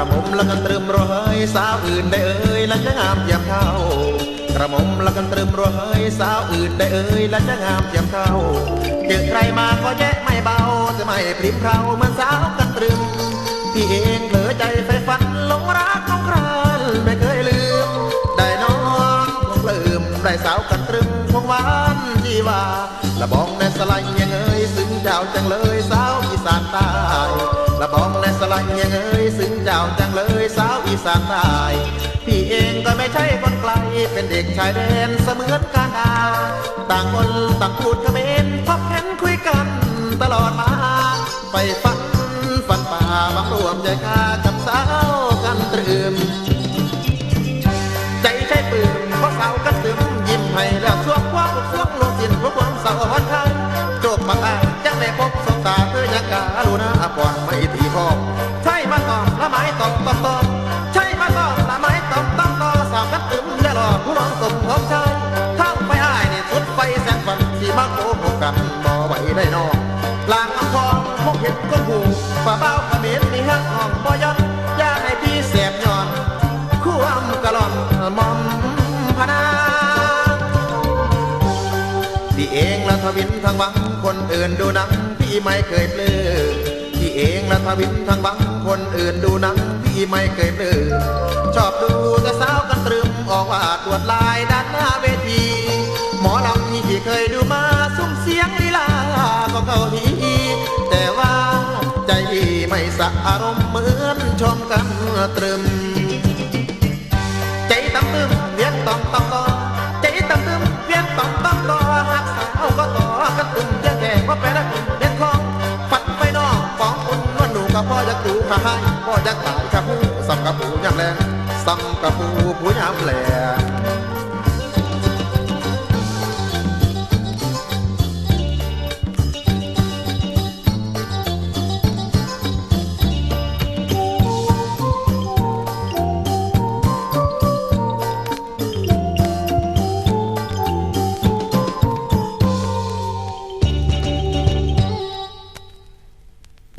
ระมมและกันตรึมรอยสาวอื่นได้เอ่ยและจะงามเทียมเท่ากระหม่อมละกันตรึมรอยสาวอื่นได้เอ่ยและจะงามเทียมเท่าเจอใครมาก็แยกไม่เบาจะไม่พริมเราเหมือนสาวกันตรึมพี่เองเผลอใจไฟฝันหลงรักน้องครานไม่เคยลืม ได้น้องคงลืมได้สาวกันตรึมคงหวานจีว่าละบองในสลายยังเอ่ยซึ้งเจ้าจังเลยสาวอีสานใต้ละบองในสลายยังเอ่ย พี่ไม่ใช่คนไกล เป็นเด็กชายแดนเสมือนกันดาต่างคนต่างพูดเขมรพบเห็นคุยกันตลอดมา ไปฝันฝันป่าบังรวมใจกากับสาวกันตรึมใจใช้ปืนเพราะสาวกันตึมยิ้มให้แล้วสวงความสวงลงสินเพราะความเศร้าหอนคันจบังอาจจังได้พบสบตาเธอยังกาลูนาปอนไม่ตีพอกใช่มาตอบละไม้ตอบตอบตอบ หลอกผู้น้องสมของชายทางไปอ้ายนี่สุดไฟแสงฝันที่มาโกหกกันบ่ไหวได้นอกลางน้ำคลองพวกเห็ดก็หูฝ่าเบ้าขมิ้นมีหักห้องบ่ยันอย่าให้พี่แสบย้อน คู่อ้ำกะล่อนมอมพนาพี่เองละทวินทางบังคนอื่นดูหนังพี่ไม่เคยเปลือพี่เองละทวินทางบังคนอื่นดูหนังพี่ไม่เคยเปลือชอบดูแต่สาว กันตรึมออกว่าตรวจลายด้านหน้าเวที หมอลำที่เคยดูมาซุ้มเสียงลีลาก็เกาทีแต่ว่าใจพี่ไม่สะอารมณ์เหมือนชมกันตรึม ใจตั้มตึมเวียนต้องต้องต่อใจตั้มตึมเวียนต้องต้องต่อหักสาวก็ต่อกันตึมแย่แก่ว่าแปลละตึมเล่นคลองฟัดไปนอกฟองอุ่นว่าหนูกับพ่อจะดูขาให้พ่อจะตายกับผู้สับกับผู้ยำแรง สัมกับผู้ผู้ยำแหล่